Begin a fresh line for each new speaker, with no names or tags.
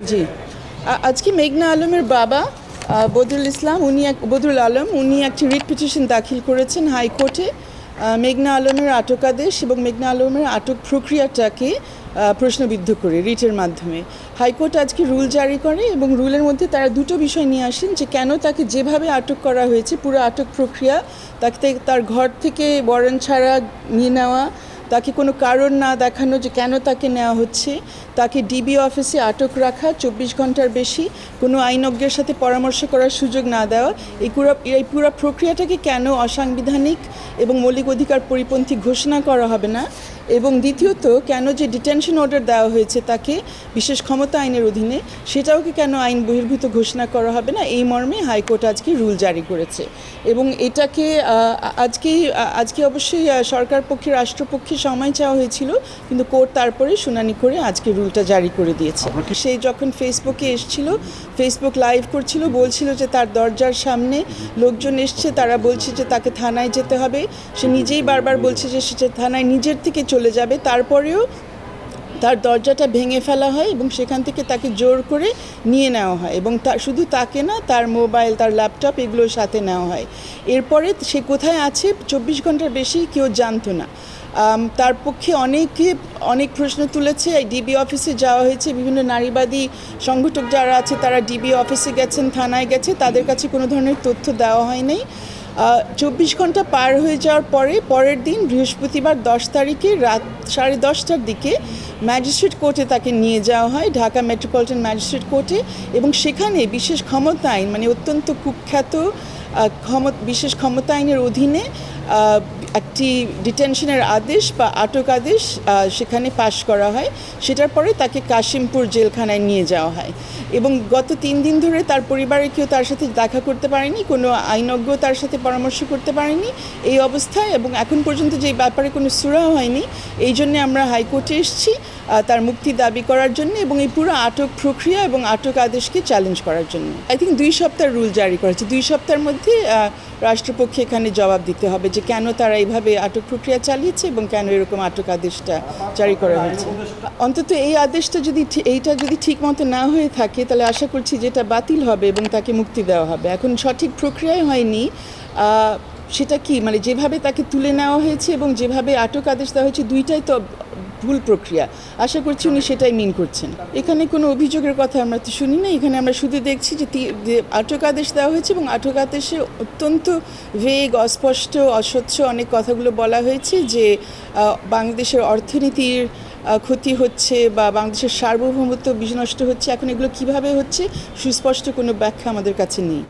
জি। আজকে মেঘনা আলমের বাবা বদরুল ইসলাম, উনি এক, বদরুল আলম, উনি একটি রিট পিটিশন দাখিল করেছেন হাইকোর্টে। মেঘনা আলমের আটকাদেশ এবং মেঘনা আলমের আটক প্রক্রিয়াটাকে প্রশ্নবিদ্ধ করে রিটের মাধ্যমে। হাইকোর্ট আজকে রুল জারি করে এবং রুলের মধ্যে তারা দুটো বিষয় নিয়ে আসেন যে কেন তাকে যেভাবে আটক করা হয়েছে, পুরো আটক প্রক্রিয়া, তাকে তার ঘর থেকে বরণ ছাড়া নিয়ে নেওয়া তাকে কোনো কারণ না দেখানো যে কেন তাকে নেওয়া হচ্ছে, তাকে ডিবি অফিসে আটক রাখা চব্বিশ ঘণ্টার বেশি, কোনো আইনজ্ঞের সাথে পরামর্শ করার সুযোগ না দেওয়া, এই পুরো এই পুরো প্রক্রিয়াটাকে কেন অসাংবিধানিক এবং মৌলিক অধিকার পরিপন্থী ঘোষণা করা হবে না? এবং দ্বিতীয়ত কেন যে ডিটেনশন অর্ডার দেওয়া হয়েছে তাকে বিশেষ ক্ষমতা আইনের অধীনে সেটাওকে কেন আইন বহির্ভূত ঘোষণা করা হবে না? এই মর্মে হাইকোর্ট আজকে রুল জারি করেছে। এবং এটাকে আজকেই আজকে অবশ্যই সরকার পক্ষে রাষ্ট্রপক্ষে সময় চাওয়া হয়েছিল কিন্তু কোর্ট তারপরে শুনানি করে আজকে রুলটা জারি করে দিয়েছে। সেই যখন ফেসবুকে এসছিল ফেসবুক লাইভ করছিল বলছিল যে তার দরজার সামনে লোকজন এসছে তারা বলছে যে তাকে থানায় যেতে হবে। সে নিজেই বারবার বলছে যে সে থানায় নিজের থেকে চলে যাবে। তারপরেও তার দরজাটা ভেঙে ফেলা হয় এবং সেখান থেকে তাকে জোর করে নিয়ে নেওয়া হয় এবং তা, শুধু তাকে না, তার মোবাইল, তার ল্যাপটপ এগুলো সাথে নেওয়া হয়। এরপরে সে কোথায় আছে চব্বিশ ঘণ্টার বেশি কেউ জানতো না। তার পক্ষে অনেকে, অনেক প্রশ্ন তুলেছে ডিবি অফিসে যাওয়া হয়েছে, বিভিন্ন নারীবাদী সংগঠক যারা আছে, তারা ডিবি অফিসে গেছেন, থানায় গেছে, তাদের কাছে কোনো ধরনের তথ্য দেওয়া হয় নাই। চব্বিশ ঘণ্টা পার হয়ে যাওয়ার পরে পরের দিন বৃহস্পতিবার দশ তারিখে রাত সাড়ে দশটার দিকে ম্যাজিস্ট্রেট কোর্টে তাকে নিয়ে যাওয়া হয়, ঢাকা মেট্রোপলিটন ম্যাজিস্ট্রেট কোর্টে। এবং সেখানে বিশেষ ক্ষমতা আইন মানে অত্যন্ত কুখ্যাত ক্ষমত, বিশেষ ক্ষমতা আইনের অধীনে একটি ডিটেনশনের আদেশ বা আটক আদেশ সেখানে পাশ করা হয়। সেটার পরে তাকে কাশিমপুর জেলখানায় নিয়ে যাওয়া হয়। এবং গত তিন দিন ধরে তার পরিবারের কেউ তার সাথে দেখা করতে পারেনি, কোনো আইনজ্ঞ তার সাথে পরামর্শ করতে পারেনি এই অবস্থায় এবং এখন পর্যন্ত যে ব্যাপারে কোনো সুরাও হয়নি, এই জন্য আমরা হাইকোর্টে এসেছি তার মুক্তি দাবি করার জন্য এবং এই পুরো আটক প্রক্রিয়া এবং আটক আদেশকে চ্যালেঞ্জ করার জন্য। আই থিঙ্ক দুই সপ্তাহ রুল জারি করেছে দুই সপ্তাহের মধ্যে রাষ্ট্রপক্ষে এখানে জবাব দিতে হবে যে কেন তারা এইভাবে আটক প্রক্রিয়া চালিয়েছে এবং কেন এরকম আটক আদেশটা জারি করা হয়েছে। অন্তত এই আদেশটা যদি এইটা যদি ঠিক মতো না হয়ে থাকে, তাহলে আশা করছি যেটা বাতিল হবে এবং তাকে মুক্তি দেওয়া হবে। এখন সঠিক প্রক্রিয়ায় হয়নি সেটা কি? মানে যেভাবে তাকে তুলে নেওয়া হয়েছে এবং যেভাবে আটক আদেশ দেওয়া হয়েছে দুইটাই তো ভুল প্রক্রিয়া। আশা করছি উনি সেটাই মিন করছেন। এখানে কোনো অভিযোগের কথা আমরা তো শুনি না এখানে আমরা শুধু দেখছি যে আটক আদেশ দেওয়া হয়েছে এবং আটক আদেশে অত্যন্ত ভেগ অস্পষ্ট অস্বচ্ছ অনেক কথাগুলো বলা হয়েছে যে বাংলাদেশের অর্থনীতির ক্ষতি হচ্ছে বা বাংলাদেশের সার্বভৌমত্ব বিনষ্ট হচ্ছে। এখন এগুলো কীভাবে হচ্ছে? সুস্পষ্ট কোনো ব্যাখ্যা আমাদের কাছে নেই।